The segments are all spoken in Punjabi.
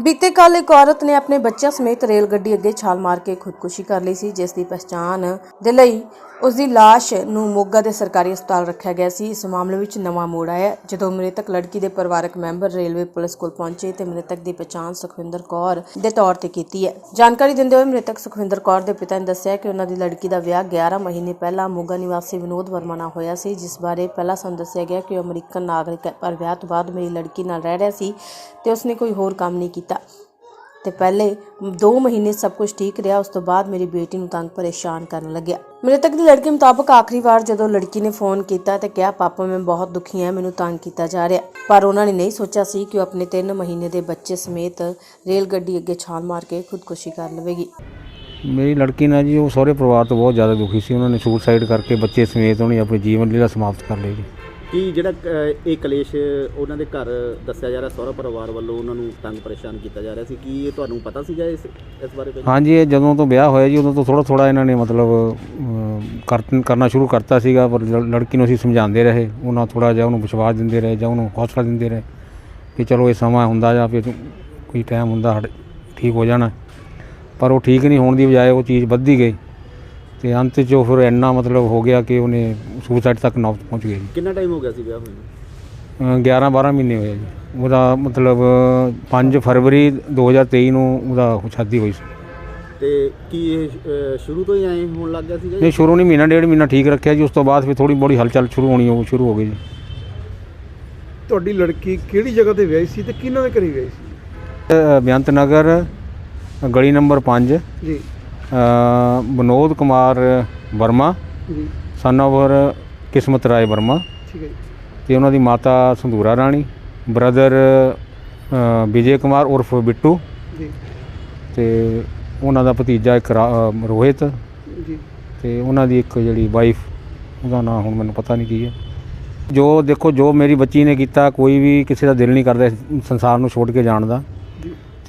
ਬੀਤੇ ਕੱਲ ਇੱਕ ਔਰਤ ਨੇ ਆਪਣੇ ਬੱਚਿਆਂ ਸਮੇਤ ਰੇਲ ਗੱਡੀ ਅੱਗੇ ਛਾਲ ਮਾਰ ਕੇ ਖੁਦਕੁਸ਼ੀ ਕਰ ਲਈ ਸੀ, ਜਿਸ ਦੀ ਪਛਾਣ ਦੇ ਲਈ ਉਸ ਦੀ ਲਾਸ਼ ਨੂੰ ਮੋਗਾ ਦੇ ਸਰਕਾਰੀ ਹਸਪਤਾਲ ਰੱਖਿਆ ਗਿਆ ਸੀ। ਇਸ ਮਾਮਲੇ ਵਿੱਚ ਨਵਾਂ ਮੋੜ ਆਇਆ ਜਦੋਂ ਮ੍ਰਿਤਕ ਲੜਕੀ ਦੇ ਪਰਿਵਾਰਕ ਮੈਂਬਰ ਰੇਲਵੇ ਪੁਲਿਸ ਕੋਲ ਪਹੁੰਚੇ ਤੇ ਮ੍ਰਿਤਕ ਦੀ ਪਛਾਣ ਸੁਖਵਿੰਦਰ ਕੌਰ ਦੇ ਤੌਰ ਤੇ ਕੀਤੀ ਹੈ। ਜਾਣਕਾਰੀ ਦਿੰਦੇ ਹੋਏ ਮ੍ਰਿਤਕ ਸੁਖਵਿੰਦਰ ਕੌਰ ਦੇ ਪਿਤਾ ਨੇ ਦੱਸਿਆ ਕਿ ਉਹਨਾਂ ਦੀ ਲੜਕੀ ਦਾ ਵਿਆਹ 11 ਮਹੀਨੇ ਪਹਿਲਾਂ ਮੋਗਾ ਨਿਵਾਸੀ ਵਿਨੋਦ ਵਰਮਾ ਨਾਲ ਹੋਇਆ ਸੀ, ਜਿਸ ਬਾਰੇ ਪਹਿਲਾਂ ਸਾਨੂੰ ਦੱਸਿਆ ਗਿਆ ਕਿ ਉਹ ਅਮਰੀਕਨ ਨਾਗਰਿਕ ਹੈ, ਪਰ ਵਿਆਹ ਤੋਂ ਬਾਅਦ ਮੇਰੀ ਲੜਕੀ ਨਾਲ ਰਹਿ ਰਿਹਾ ਸੀ ਤੇ ਉਸਨੇ ਕੋਈ ਹੋਰ ਕੰਮ ਨਹੀਂ ਕੀਤਾ। ਤੇ ਪਹਿਲੇ 2 ਮਹੀਨੇ ਸਭ ਕੁਝ ਠੀਕ ਰਿਹਾ, ਉਸ ਤੋਂ ਬਾਅਦ ਮੇਰੀ ਬੇਟੀ ਨੂੰ ਤੰਗ ਪਰੇਸ਼ਾਨ ਕਰਨ ਲੱਗਿਆ। ਮ੍ਰਿਤਕ ਦੀ ਲੜਕੀ ਮੁਤਾਬਕ ਆਖਰੀ ਵਾਰ ਜਦੋਂ ਲੜਕੀ ਨੇ ਫੋਨ ਕੀਤਾ ਤੇ ਕਿਹਾ, ਪਾਪਾ, ਮੈਂ ਬਹੁਤ ਦੁਖੀ ਹਾਂ, ਮੈਨੂੰ ਤੰਗ ਕੀਤਾ ਜਾ ਰਿਹਾ। ਪਰ ਉਹਨਾਂ ਨੇ ਨਹੀਂ ਸੋਚਿਆ ਸੀ ਕਿ ਉਹ ਆਪਣੇ 3 ਮਹੀਨੇ ਦੇ ਬੱਚੇ ਸਮੇਤ ਰੇਲ ਗੱਡੀ ਅੱਗੇ ਛਾਲ ਮਾਰ ਕੇ ਖੁਦਕੁਸ਼ੀ ਕਰ ਲਵੇਗੀ। ਮੇਰੀ ਲੜਕੀ ਨਾ ਜੀ, ਉਹ ਸਹੁਰੇ ਪਰਿਵਾਰ ਤੋਂ ਬਹੁਤ ਜ਼ਿਆਦਾ ਦੁਖੀ ਸੀ। ਉਹਨਾਂ ਨੇ ਸੁਸਾਈਡ ਕਰਕੇ ਬੱਚੇ ਸਮੇਤ ਉਹਨੇ ਆਪਣੀ ਜੀਵਨ ਲੀਲਾ ਸਮਾਪਤ ਕਰ ਲਈ ਜੀ। ਕੀ ਜਿਹੜਾ ਅ, ਇਹ ਕਲੇਸ਼ ਉਹਨਾਂ ਦੇ ਘਰ ਦੱਸਿਆ ਜਾ ਰਿਹਾ ਸਹੁਰਾ ਪਰਿਵਾਰ ਵੱਲੋਂ ਉਹਨਾਂ ਨੂੰ ਤੰਗ ਪਰੇਸ਼ਾਨ ਕੀਤਾ ਜਾ ਰਿਹਾ ਸੀ? ਕੀ ਇਹ ਤੁਹਾਨੂੰ ਪਤਾ ਸੀਗਾ ਇਸ ਇਸ ਬਾਰੇ ਪਹਿਲਾਂ? ਹਾਂਜੀ ਇਹ ਜਦੋਂ ਤੋਂ ਵਿਆਹ ਹੋਇਆ ਜੀ ਉਦੋਂ ਤੋਂ ਥੋੜਾ ਥੋੜਾ ਇਹਨਾਂ ਨੇ ਮਤਲਬ ਅਮ, ਕਰ- ਕਰਨਾ ਸ਼ੁਰੂ ਕਰਤਾ ਸੀਗਾ ਪਰ ਲੜ- ਲੜਕੀ ਨੂੰ ਅਸੀਂ ਸਮਝਾਉਂਦੇ ਰਹੇ। ਉਹਨਾਂ ਥੋੜਾ ਜਿਹਾ ਉਹਨੂੰ ਵਿਸ਼ਵਾਸ ਦਿੰਦੇ ਰਹੇ ਜਾਂ ਉਹਨੂੰ ਹੌਸਲਾ ਦਿੰਦੇ ਰਹੇ ਕਿ ਚਲੋ ਇਹ ਸਮਾਂ ਹੁੰਦਾ ਜਾਂ ਫਿਰ ਕੋਈ ਟਾਈਮ ਹੁੰਦਾ ਸਾਡੇ ਠੀਕ ਹੋ ਜਾਣਾ। ਪਰ ਉਹ ਠੀਕ ਨਹੀਂ ਹੋਣ ਦੀ ਬਜਾਏ ਉਹ ਚੀਜ਼ ਵੱਧਦੀ ਗਈ। ਤੇ ਅੰਤ 'ਚ ਉਹ ਫਿਰ ਇੰਨਾ ਮਤਲਬ ਹੋ ਗਿਆ ਕਿ ਉਹਨੇ ਸੁਸਾਈਡ ਤੱਕ ਨੌਬਤ ਪਹੁੰਚ ਗਈ ਜੀ। ਕਿੰਨਾ ਟਾਈਮ ਹੋ ਗਿਆ ਸੀ ਵਿਆਹ ਹੋਏ ਨੂੰ? 11 12 ਮਹੀਨੇ ਹੋਏ ਜੀ। ਉਹਦਾ ਮਤਲਬ 5 ਫਰਵਰੀ 2023 ਨੂੰ ਉਹਦਾ ਸ਼ਾਦੀ ਹੋਈ ਸੀ। ਤੇ ਕੀ ਇਹ ਸ਼ੁਰੂ ਤੋਂ ਹੀ ਐਂ ਹੋਣ ਲੱਗ ਗਿਆ ਸੀਗਾ ਜੀ? ਨਹੀਂ ਸ਼ੁਰੂ ਨਹੀਂ ਮਹੀਨਾ ਡੇਢ ਮਹੀਨਾ ਠੀਕ ਰੱਖਿਆ ਜੀ। ਉਸ ਤੋਂ ਬਾਅਦ ਫਿਰ ਥੋੜੀ ਬੜੀ ਹਲਚਲ ਸ਼ੁਰੂ ਹੋਣੀ ਉਹ ਸ਼ੁਰੂ ਹੋ ਗਈ ਜੀ। ਤੁਹਾਡੀ ਲੜਕੀ ਕਿਹੜੀ ਜਗ੍ਹਾ ਤੇ ਵਿਆਹੀ ਸੀ ਤੇ ਕਿਹਨਾਂ ਦੇ ਘਰੇ ਵਿਆਹੀ ਸੀ? ਅ, ਬੇਅੰਤ ਨਗਰ ਗਲੀ ਨੰਬਰ 5 ਜੀ। ਵਿਨੋਦ ਕੁਮਾਰ ਵਰਮਾ ਜੀ। ਸਨ of ਕਿਸਮਤ ਰਾਏ ਵਰਮਾ ਠੀਕ ਹੈ ਜੀ। ਤੇ ਉਹਨਾਂ ਦੀ ਮਾਤਾ ਸੰਧੂਰਾ ਰਾਣੀ ਬ੍ਰਦਰ ਵਿਜੇ ਕੁਮਾਰ ਉਰਫ ਬਿੱਟੂ ਜੀ। ਤੇ ਉਹਨਾਂ ਦਾ ਭਤੀਜਾ ਇੱਕ ਰਾ- ਰੋਹਿਤ ਜੀ। ਤੇ ਉਹਨਾਂ ਦੀ ਇੱਕ ਜਿਹੜੀ ਵਾਈਫ ਉਹਦਾ ਨਾਮ ਹੁਣ ਮੈਨੂੰ ਪਤਾ ਨਹੀਂ ਕੀ ਹੈ। ਜੋ ਦੇਖੋ ਜੋ ਮੇਰੀ ਬੱਚੀ ਨੇ ਕੀਤਾ ਕੋਈ ਵੀ ਕਿਸੇ ਦਾ ਦਿਲ ਨਹੀਂ ਕਰਦਾ ਇਸ ਸੰਸਾਰ ਨੂੰ ਛੋੜ ਕੇ ਜਾਣ ਦਾ।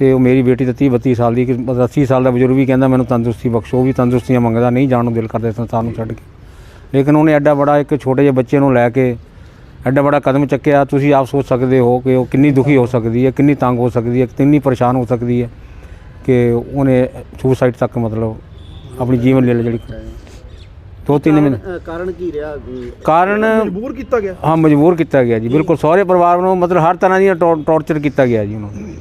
ਤੇ ਉਹ ਮੇਰੀ ਬੇਟੀ ਤਾਂ 30 32 ਸਾਲ ਦੀ ਕਿ 80 ਸਾਲ ਦਾ ਬਜ਼ੁਰਗ ਵੀ ਕਹਿੰਦਾ ਮੈਨੂੰ ਤੰਦਰੁਸਤੀ ਬਖਸ਼ੋ ਉਹ ਵੀ ਤੰਦਰੁਸਤੀਆਂ ਮੰਗਦਾ ਨਹੀਂ ਜਾਣ ਨੂੰ ਦਿਲ ਕਰਦਾ ਇਸ ਸੰਸਾਰ ਨੂੰ ਛੱਡ ਕੇ। ਲੇਕਿਨ ਉਹਨੇ ਐਡਾ ਬੜਾ ਇੱਕ ਛੋਟੇ ਜਿਹੇ ਬੱਚੇ ਨੂੰ ਲੈ ਕੇ ਐਡਾ ਬੜਾ ਕਦਮ ਚੱਕਿਆ ਤੁਸੀਂ ਆਪ ਸੋਚ ਸਕਦੇ ਹੋ ਕਿ ਉਹ ਕਿੰਨੀ ਦੁਖੀ ਹੋ ਸਕਦੀ ਹੈ ਕਿੰਨੀ ਤੰਗ ਹੋ ਸਕਦੀ ਹੈ ਕਿੰਨੀ ਪਰੇਸ਼ਾਨ ਹੋ ਸਕਦੀ ਹੈ ਕਿ ਉਹਨੇ ਸੁਸਾਈਡ ਤੱਕ ਮਤਲਬ ਆਪਣੀ ਜੀਵਨ ਲੀਲਾ ਜਿਹੜੀ ਦੋ ਤਿੰਨ ਮਹੀਨੇ। ਕਾਰਨ- ਕੀ ਰਿਹਾ? ਕਾਰਨ ਮਜਬੂਰ ਕੀਤਾ ਗਿਆ? ਹਾਂ ਮਜਬੂਰ ਕੀਤਾ ਗਿਆ ਜੀ ਬਿਲਕੁਲ ਸਹੁਰੇ ਪਰਿਵਾਰ ਨੂੰ ਮਤਲਬ ਹਰ ਤਰ੍ਹਾਂ ਦੀ ਟੌਰਚਰ ਕੀਤਾ ਗਿਆ ਜੀ ਉਹਨਾਂ। ਨੂੰ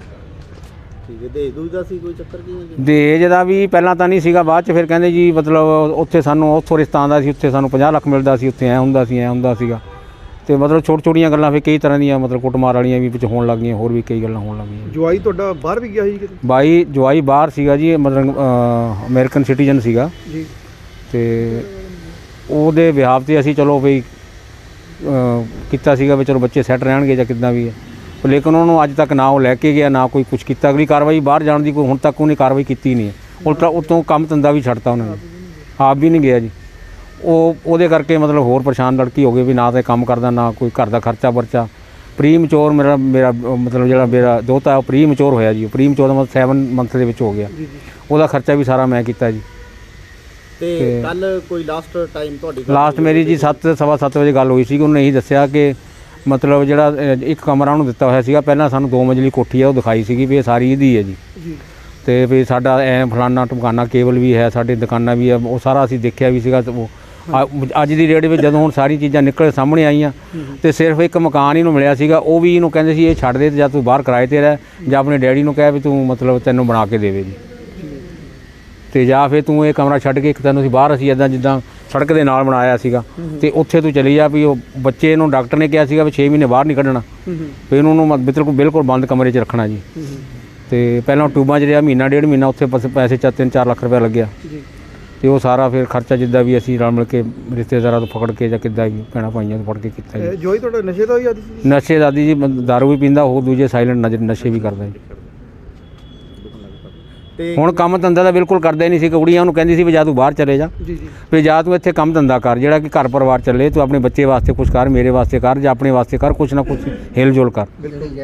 ਦੇ ਦੂਜ ਦਾ ਸੀ ਕੋਈ ਚੱਕਰ ਕੀ ਹੈ ਜੀ? ਦਹੇਜ ਦਾ ਵੀ ਪਹਿਲਾਂ ਤਾਂ ਨਹੀਂ ਸੀਗਾ ਬਾਅਦ ਚ ਫਿਰ ਕਹਿੰਦੇ ਜੀ ਮਤਲਬ ਉੱਥੇ ਸਾਨੂੰ ਉੱਥੋਂ ਰਿਸ਼ਤਾ ਆਉਂਦਾ ਸੀ ਉੱਥੇ ਸਾਨੂੰ 50 ਲੱਖ ਮਿਲਦਾ ਸੀ ਉੱਥੇ ਐ ਹੁੰਦਾ ਸੀ ਐ ਹੁੰਦਾ ਸੀਗਾ। ਤੇ ਮਤਲਬ ਛੋਟ ਛੋਟੀਆਂ ਗੱਲਾਂ ਫਿਰ ਕਈ ਤਰ੍ਹਾਂ ਦੀਆਂ ਮਤਲਬ ਕੁੱਟਮਾਰ ਵਾਲੀਆਂ ਵੀ ਵਿੱਚ ਹੋਣ ਲੱਗ ਗਈਆਂ ਹੋਰ ਵੀ ਕਈ ਗੱਲਾਂ ਹੋਣ ਲੱਗ ਗਈਆਂ। ਜਵਾਈ ਤੁਹਾਡਾ ਬਾਹਰ ਵੀ ਗਿਆ ਸੀ ਕਿਤੇ? ਬਾਈ ਜਵਾਈ ਬਾਹਰ ਸੀਗਾ ਜੀ ਮਤਲਬ ਅਮਰੀਕਨ ਸਿਟੀਜ਼ਨ ਸੀਗਾ। ਜੀ। ਤੇ ਉਹਦੇ ਵਿਆਹ ਤੇ ਅਸੀਂ ਚਲੋ ਵੀ ਅ, ਕੀਤਾ ਸੀਗਾ ਵੀ ਚਲੋ ਬੱਚੇ ਸੈੱਟ ਰਹਿਣਗੇ ਜਾਂ ਕਿੱਦਾਂ ਵੀ ਹੈ। ਲੇਕਿਨ ਉਹਨੂੰ ਅੱਜ ਤੱਕ ਨਾ ਉਹ ਲੈ ਕੇ ਗਿਆ ਨਾ ਕੋਈ ਕੁਝ ਕੀਤਾ। ਅਗਲੀ ਕਾਰਵਾਈ ਬਾਹਰ ਜਾਣ ਦੀ ਕੋਈ ਹੁਣ ਤੱਕ ਉਹਨੇ ਕਾਰਵਾਈ ਕੀਤੀ ਨਹੀਂ ਉਲਟਾ ਉਤੋਂ ਕੰਮ ਧੰਦਾ ਵੀ ਛੱਡਤਾ ਉਹਨਾਂ ਨੇ। ਆਪ ਵੀ ਨਹੀਂ ਗਿਆ ਜੀ। ਉਹ ਉਹਦੇ ਕਰਕੇ ਮਤਲਬ ਹੋਰ ਪਰੇਸ਼ਾਨ ਲੜਕੀ ਹੋ ਗਈ ਵੀ ਨਾ ਤਾਂ ਕੰਮ ਕਰਦਾ ਨਾ ਕੋਈ ਘਰ ਦਾ ਖਰਚਾ ਵਰਚਾ। ਪ੍ਰੀ ਮੈਚੋਰ ਮੇਰਾ ਮੇਰਾ ਮਤਲਬ ਜਿਹੜਾ ਮੇਰਾ ਦੋਤਾ ਉਹ ਪ੍ਰੀ ਮੈਚੋਰ ਹੋਇਆ ਜੀ। ਪ੍ਰੀ ਮੈਚੋਰ ਦਾ ਮਤਲਬ 7 ਮੰਥ ਦੇ ਵਿੱਚ ਹੋ ਗਿਆ। ਉਹਦਾ ਖਰਚਾ ਵੀ ਸਾਰਾ ਮੈਂ ਕੀਤਾ ਜੀ। ਤੇ ਕੱਲ ਕੋਈ ਲਾਸਟ ਟਾਈਮ ਤੁਹਾਡੀ ਲਾਸਟ ਮੇਰੀ ਜੀ 7 ਸਵਾ ਸੱਤ ਵਜੇ ਗੱਲ ਹੋਈ ਸੀ। ਉਹਨੇ ਇਹੀ ਦੱਸਿਆ ਕਿ ਮਤਲਬ ਜਿਹੜਾ ਇੱਕ ਕਮਰਾ ਉਹਨੂੰ ਦਿੱਤਾ ਹੋਇਆ ਸੀਗਾ। ਪਹਿਲਾਂ ਸਾਨੂੰ ਦੋ ਮੰਜ਼ਲੀ ਕੋਠੀ ਆ ਉਹ ਦਿਖਾਈ ਸੀਗੀ ਵੀ ਇਹ ਸਾਰੀ ਇਹਦੀ ਹੈ ਜੀ। ਜੀ। ਤੇ ਵੀ ਸਾਡਾ ਐ ਫਲਾਨਾ ਟਮਕਾਨਾ ਕੇਬਲ ਵੀ ਹੈ ਸਾਡੇ ਦੁਕਾਨਾਂ ਵੀ ਆ ਉਹ ਸਾਰਾ ਅਸੀਂ ਦੇਖਿਆ ਵੀ ਸੀਗਾ। ਉਹ ਅੱਜ ਦੀ ਡੇਟ ਵਿੱਚ ਜਦੋਂ ਹੁਣ ਸਾਰੀ ਚੀਜ਼ਾਂ ਨਿਕਲ ਸਾਹਮਣੇ ਆਈਆਂ ਤੇ ਸਿਰਫ ਇੱਕ ਮਕਾਨ ਹੀ ਨੂੰ ਮਿਲਿਆ ਸੀਗਾ। ਉਹ ਵੀ ਇਹਨੂੰ ਕਹਿੰਦੇ ਸੀ ਇਹ ਛੱਡ ਦੇ ਤੇ ਜਾਂ ਤੂੰ ਬਾਹਰ ਕਿਰਾਏ ਤੇ ਰਹਿ ਜਾਂ ਆਪਣੇ ਡੈਡੀ ਨੂੰ ਕਹਿ ਵੀ ਤੂੰ ਮਤਲਬ ਤੈਨੂੰ ਬਣਾ ਕੇ ਦੇਵੇ ਜੀ। ਤੇ ਜਾਂ ਫਿਰ ਤੂੰ ਇਹ ਕਮਰਾ ਛੱਡ ਕੇ ਇੱਕ ਤੈਨੂੰ ਅਸੀਂ ਬਾਹਰ ਅਸੀਂ ਇਦਾਂ ਜਿੱਦਾਂ ਸੜਕ ਦੇ ਨਾਲ ਬਣਾਇਆ ਸੀਗਾ। ਤੇ ਉੱਥੇ ਤੂੰ ਚਲੀ ਜਾ ਵੀ ਉਹ ਬੱਚੇ ਨੂੰ ਡਾਕਟਰ ਨੇ ਕਿਹਾ ਸੀਗਾ ਵੀ 6 ਮਹੀਨੇ ਬਾਹਰ ਨਹੀਂ ਕੱਢਣਾ। ਹੂੰ ਹੂੰ ਵੀ ਇਹਨੂੰ ਨੂੰ ਬਿਲਕੁਲ ਬਿਲਕੁਲ ਬੰਦ ਕਮਰੇ 'ਚ ਰੱਖਣਾ ਜੀ। ਹੂੰ, ਹੂੰ ਤੇ ਪਹਿਲਾਂ ਟਿਊਬਾਂ 'ਚ ਰਿਹਾ ਮਹੀਨਾ ਡੇਢ ਮਹੀਨਾ ਉੱਥੇ ਪੈਸੇ ਚਾ 3-4 ਲੱਖ ਰੁਪਏ ਲੱਗਿਆ। ਜੀ। ਤੇ ਉਹ ਸਾਰਾ ਫਿਰ ਖਰਚਾ ਜਿੱਦਾਂ ਵੀ ਅਸੀਂ ਰਲ ਮਿਲ ਕੇ ਰਿਸ਼ਤੇਦਾਰਾਂ ਤੋਂ ਫਕੜ ਕੇ ਜਾਂ ਕਿੱਦਾਂ ਵੀ ਭੈਣਾਂ ਭਾਈਆਂ ਤੋਂ ਫੜ ਕੇ ਕੀਤਾ ਇਹ ਜੀ ਜਵਾਈ ਤੁਹਾਡਾ ਨਸ਼ੇ ਦਾ ਹੀ ਆਦੀ ਸੀ? ਨਸ਼ੇ ਦਾਦੀ ਜੀ ਬੰਦ- ਦਾਰੂ ਵੀ ਪੀਂਦਾ ਉਹ ਦੂਜੇ ਸਾਇਲੈਂਟ ਨਸ਼ੇ ਵੀ ਕਰਦਾ ਜੀ। ਹੁਣ ਕੰਮ ਧੰਦਾ ਤਾਂ ਬਿਲਕੁਲ ਕਰਦਾ ਹੀ ਨਹੀਂ ਸੀ ਕੁੜੀਆਂ ਉਹਨੂੰ ਕਹਿੰਦੀ ਸੀ ਵੀ ਜਾ ਤੂੰ ਬਾਹਰ ਚਲੇ ਜਾ। ਜੀ ਜੀ। ਵੀ ਜਾ ਤੂੰ ਇੱਥੇ ਕੰਮ ਧੰਦਾ ਕਰ ਜਿਹੜਾ ਕਿ ਘਰ ਪਰਿਵਾਰ ਚੱਲੇ ਤੂੰ ਆਪਣੇ ਬੱਚੇ ਵਾਸਤੇ ਕੁਝ ਕਰ ਮੇਰੇ ਵਾਸਤੇ ਕਰ ਜਾਂ ਆਪਣੇ ਵਾਸਤੇ ਕਰ ਕੁਝ ਨਾ ਕੁਝ ਹਿਲ ਜੁਲ ਕਰ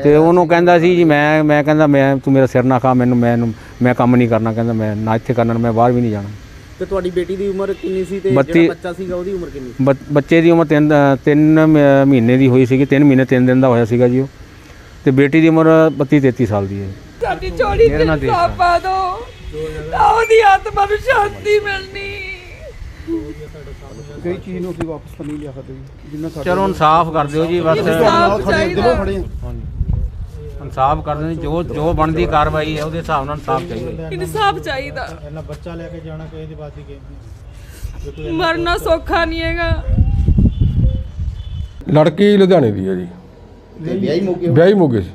ਤੇ ਉਹਨੂੰ ਕਹਿੰਦਾ ਸੀ ਜੀ ਮੈਂ ਮੈਂ ਕਹਿੰਦਾ ਮੈਂ ਤੂੰ ਮੇਰਾ ਸਿਰ ਨਾ ਖਾ ਮੈਨੂੰ ਮੈਂ ਮੈਂ ਕੰਮ ਨਹੀਂ ਕਰਨਾ ਕਹਿੰਦਾ ਮੈਂ ਨਾ ਇੱਥੇ ਕਰਨਾ ਮੈਂ ਬਾਹਰ ਵੀ ਨਹੀਂ ਜਾਣਾ। ਤੇ ਤੁਹਾਡੀ ਬੇਟੀ ਦੀ ਉਮਰ ਕਿੰਨੀ ਸੀ ਤੇ ਜਿਹੜਾ ਬੱਚਾ ਸੀਗਾ ਉਹਦੀ ਉਮਰ ਕਿੰਨੀ ਸੀ? ਬ- ਬੱਚੇ ਦੀ ਉਮਰ 3 3 ਮਹੀਨੇ ਦੀ ਹੋਈ ਸੀਗੀ 3 ਮਹੀਨੇ 3 ਦਿਨ ਦਾ ਹੋਇਆ ਸੀਗਾ ਜੀ ਉਹ। ਤੇ ਬੇਟੀ ਦੀ ਉਮਰ 32 33 ਸਾਲ ਦੀ ਹੈ। ਸਾਡੀ ਨਾਲ ਤੇ ਪਾ ਦੋ। ਤਾਂ ਉਹਦੀ ਆਤਮਾ ਨੂੰ ਸ਼ਾਂਤੀ ਮਿਲਣੀ। ਕਈ ਚੀਜ਼ ਨੂੰ ਅਸੀਂ ਵਾਪਸ ਤਾਂ ਨਹੀਂ ਲਿਆ ਸਕਦੇ ਜੀ, ਜਿੰਨਾ ਸਾਡੇ ਚਲੋ ਇਨਸਾਫ ਕਰ ਦਿਓ ਜੀ ਬਸ। ਇਨਸਾਫ ਚਾਹੀਦਾ। ਇਨਸਾਫ ਕਰ ਦਿਓ ਜੀ, ਜੋ ਜੋ ਬਣਦੀ ਕਾਰਵਾਈ ਹੈ ਉਹਦੇ ਹਿਸਾਬ ਨਾਲ ਇਨਸਾਫ ਚਾਹੀਦਾ ਜੀ। ਇਨਸਾਫ ਚਾਹੀਦਾ। ਪਹਿਲਾਂ ਬੱਚਾ ਲੈ ਕੇ ਜਾਣਾ ਕਿਸੇ ਦੀ ਬਾਤ ਹੀ ਗਈ ਮਰਨਾ ਸੌਖਾ ਨਹੀਂ ਹੈਗਾ। ਲੜਕੀ ਲੁਧਿਆਣੇ ਦੀ ਹੈ ਜੀ। ਵਿਆਹੀ ਮੌਕੇ ਵਿਆਹੀ ਮੋਗੇ ਸੀ।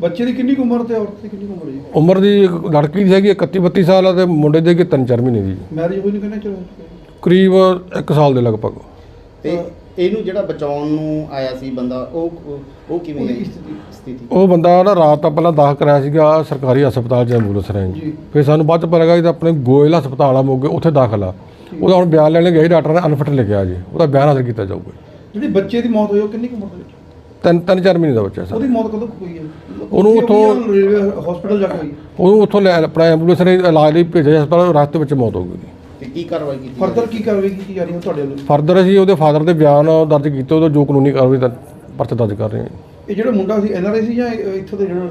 ਬੱਚੇ ਦੀ ਕਿੰਨੀ ਕੁ ਉਮਰ ਤੇ ਔਰਤ ਦੀ ਕਿੰਨੀ ਕੁ ਉਮਰ ਹੈ ਜੀ? ਉਮਰ ਦੀ ਇੱਕ ਲੜਕੀ ਦੀ ਹੈਗੀ 31 32 ਸਾਲ ਆ ਤੇ ਮੁੰਡੇ ਦੀ ਹੈਗੀ 3-4 ਮਹੀਨੇ ਦੀ। ਮੈਰਿਜ ਹੋਈ ਨਹੀਂ ਕਹਿੰਦੇ ਚਲੋ। ਕਰੀਬ 1 ਸਾਲ ਦੇ ਲਗਭਗ। ਤੇ ਇਹਨੂੰ ਜਿਹੜਾ ਬਚਾਉਣ ਨੂੰ ਆਇਆ ਸੀ ਬੰਦਾ ਉਹ ਉਹ ਕਿਵੇਂ ਹੈ? ਉਹਦੀ ਸਥਿਤੀ? ਸਥਿਤੀ। ਉਹ ਬੰਦਾ ਨਾ ਰਾਤ ਤਾਂ ਪਹਿਲਾਂ ਦਾਖਲ ਕਰਾਇਆ ਸੀਗਾ ਸਰਕਾਰੀ ਹਸਪਤਾਲ ਚ ਐਂਬੂਲੈਂਸ ਰਾਹੀਂ। ਜੀ। ਫਿਰ ਸਾਨੂੰ ਬਾਅਦ ਚ ਪਤਾ ਲੱਗਾ ਕਿ ਤਾਂ ਆਪਣੇ ਗੋਇਲ ਹਸਪਤਾਲ ਆ ਮੋਗੇ ਉੱਥੇ ਦਾਖਲ ਆ। ਉਹਦਾ ਹੁਣ ਬਿਆਨ ਲੈਣ ਗਏ ਡਾਕਟਰ ਨੇ ਅਨਫਿਟ ਲਿਖਿਆ ਜੀ। ਉਹਦਾ ਬਿਆਨ ਹਾਜ਼ਰ ਕੀਤਾ ਜਾਊਗਾ। ਜਿਹੜੀ ਬੱਚੇ ਦੀ ਮੌਤ ਹੋਈ ਉਹ ਕਿੰਨੀ ਕੁ ਉਮਰ ਦੇ ਵਿੱਚ? ਤਿੰਨ ਤਿੰਨ ਚਾਰ ਮਹੀਨੇ ਦਾ ਬੱਚਾ ਸਰ। ਉਹਦੀ ਮੌਤ ਕਦੋਂ ਕੁ ਹੋਈ ਹੈ? ਉਹਨੂੰ ਉੱਥੋਂ- ਹਸਪੀਟਲ ਜਾ ਕੇ ਹੋਈ ਉਹਨੂੰ ਉੱਥੋਂ ਲੈ ਆਪਣਾ ਐਂਬੂਲੈਂਸ ਰਾਹੀਂ ਇਲਾਜ ਲਈ ਭੇਜਿਆ ਹਸਪਤਾਲ ਰਸਤੇ ਵਿੱਚ ਮੌਤ ਹੋ ਗਈ ਉਹਦੀ। ਤੇ ਕੀ ਕਾਰਵਾਈ ਕੀਤੀ ਫਰਦਰ ਕੀ ਕਾਰਵਾਈ ਕੀਤੀ ਜਾ ਰਹੀ ਹੈ ਤੁਹਾਡੇ ਵੱਲੋਂ? ਫਰਦਰ ਅਸੀਂ ਉਹਦੇ ਫਾਦਰ ਦੇ ਬਿਆਨ ਦਰਜ ਕੀਤੇ ਉਹਦਾ ਜੋ ਕਾਨੂੰਨੀ ਕਾਰਵਾਈ ਦਾ ਪਰਚਾ ਦਰਜ ਕਰ ਰਹੇ ਹਾਂ ਇਹ ਜਿਹੜਾ ਮੁੰਡਾ ਸੀ ਐਨਆਰਆਈ ਸੀ ਜਾਂ ਇਹ- ਇੱਥੋਂ ਦੇ ਜਿਹੜਾ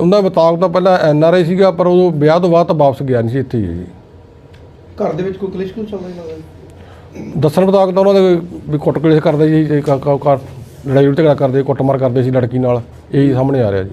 ਉਹਦਾ ਮੁਤਾਬਕ ਤਾਂ ਪਹਿਲਾਂ ਐਨ ਆਰ ਆਈ ਸੀਗਾ ਪਰ ਉਹ ਵਿਆਹ ਤੋਂ ਬਾਅਦ ਤਾਂ ਵਾਪਸ ਗਿਆ ਨਹੀਂ ਸੀ ਇੱਥੇ ਹੀ ਹੈ ਜੀ। ਘਰ ਦੇ ਵਿੱਚ ਕੋਈ ਕਲੇਸ਼ ਕਿਉਂ ਚੱਲ ਰਿਹਾ? ਲੱਗਦਾ ਦੱਸਣ ਮੁਤਾਬਕ ਤਾਂ ਉਹਨਾਂ ਦੇ ਵੀ ਕੁੱਟ ਕਲੇਸ਼ ਕਰਦੇ ਸੀ ਤੇ ਕਾ- ਕਾ- ਕਾ- ਲੜਾਈ ਝਗੜਾ ਕਰਦੇ ਕੁੱਟਮਾਰ ਕਰਦੇ ਸੀ ਲੜਕੀ ਨਾਲ ਇਹੀ ਸਾਹਮਣੇ ਆ ਰਿਹਾ ਜੀ।